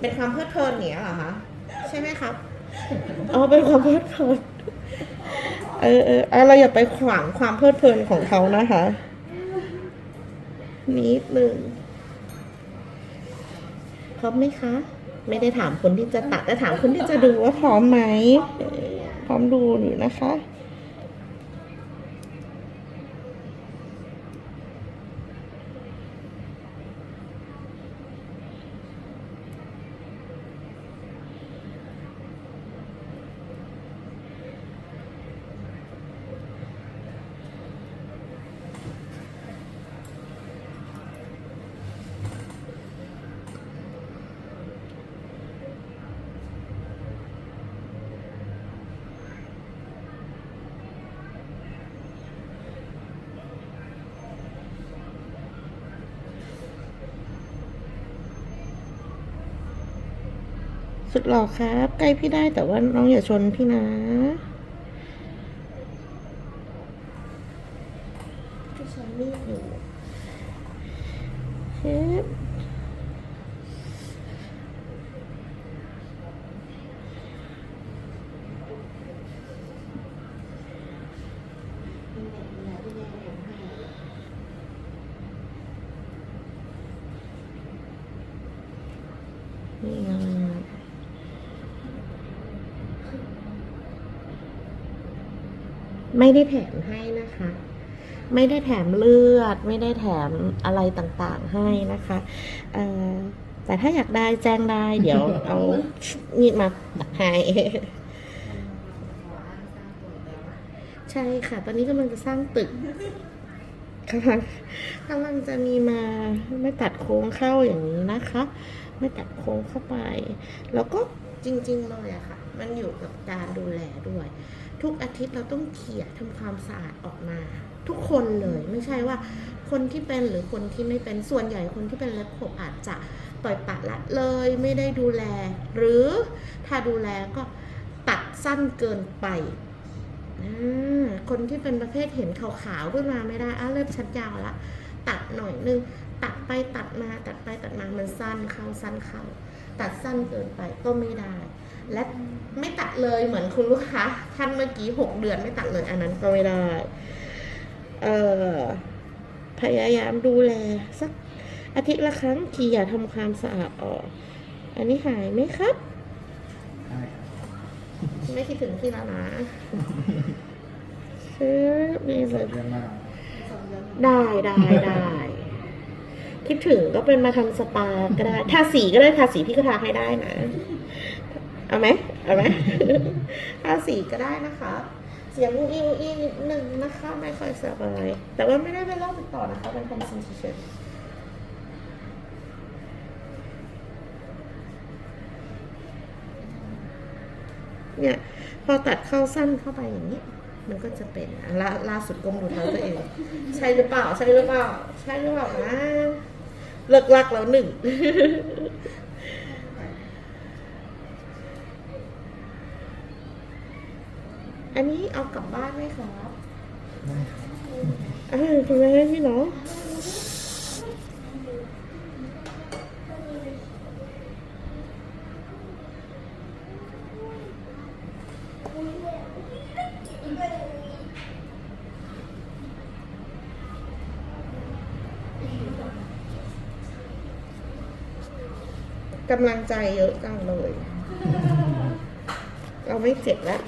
เป็นความเพลิดเพลินอย่างเนี้ยเหรอคะใช่ไหมครับอ๋อเป็นความเพลิดเพลินเออเออเอาเราอย่าไปขวางความเพลิดเพลินของเขานะคะนิดหนึ่งพร้อมไหมคะ ไม่ได้ถามคนที่จะตัดแต่ถามคนที่จะดูว่าพร้อมไหมเออพร้อมดูอยู่นะคะ สุดหล่อครับ ใกล้พี่ได้แต่ว่าน้องอย่าชนพี่นะพี่ชนมีดอยู่เฮ้นี่ไง ไม่ได้แถมให้นะคะ ไม่ได้แถมเลือด ไม่ได้แถมอะไรต่างๆให้นะคะเอ่อแต่ถ้าอยากได้แจ้งได้ เดี๋ยวเอามีดมาตัดให้ใช่ค่ะ ตอนนี้กำลังจะสร้างตึกกำลังกำลังจะมีมาไม่ตัดโค้งเข้าอย่างนี้นะคะ ไม่ตัดโค้งเข้าไป แล้วก็ จริง ๆ เลยอะค่ะ มันอยู่กับการดูแลด้วย ทุกอาทิตย์เราต้องเขี่ยทำความสะอาดออกมา ทุกคนเลยไม่ใช่ว่า คนที่เป็นหรือคนที่ไม่เป็นส่วนใหญ่คนที่เป็นเล็บขบอาจจะปล่อยปะละเลยไม่ได้ดูแล หรือถ้าดูแลก็ตัดสั้นเกินไปคนที่เป็นประเภทเห็นขาวๆขึ้นมาไม่ได้อ้าเล็บชัดยาวละ ตัดหน่อยนึง ตัดไปตัดมาตัดไปตัดมามันสั้นเข้าสั้นเข้าตัดสั้นเกินไปก็ไม่ได้ และไม่ตัดเลยเหมือนคุณลูกค้าท่านเมื่อกี้หกเดือนไม่ตัดเลยอันนั้นก็ไม่ได้ เอ่อพยายามดูแลสักอาทิตย์ละครั้งทีอย่าทำความสะอาดออก อันนี้หายไหมครับได้ครับไม่คิดถึงพี่แล้วนะซื้อนี่เลย เรื่องมาก ได้ได้ได้ คิดถึงก็เป็นมาทำสปาก็ได้ ทาสีก็ได้ทาสีพี่ก็ทาให้ได้นะ เอาไหมเอาไหมทาสีก็ได้นะคะ เสียงอูอีอูอีนิดนึงนะคะ ไม่ค่อยสบาย แต่ว่าไม่ได้เป็นโรคติดต่อนะคะ เป็นคอมซินเฉยเนี่ย พอตัดเข้าสั้นเข้าไปอย่างนี้ มันก็จะเป็นอะล่าล่าสุดก้มดูเท้าตัวเอง ใช่หรือเปล่า ใช่หรือเปล่า ใช่หรือเปล่านะเลิกลักแล้วหนึ่งอันนี้เอากลับบ้านไหมครับได้ครับอ่าคุณแม่ให้พี่เนาะ กำลังใจเยอะจังเลย เราไม่เจ็บแล้ว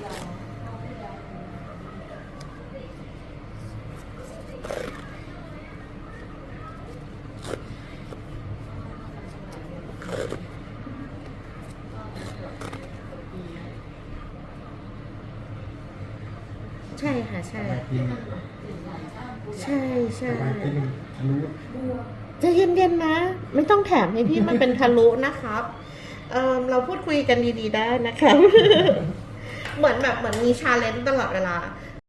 ใช่ค่ะ ใช่ไปทีนึงใช่ใช่ไปทีนึงทะลุใจะเย็นๆนะ ไม่ต้องแถมให้พี่มันเป็นทะลุนะครับเเราพูดคุยกันดีๆได้นะคะ เหมือนแบบเหมือนมีชาเลนจ์ตลอดเวลา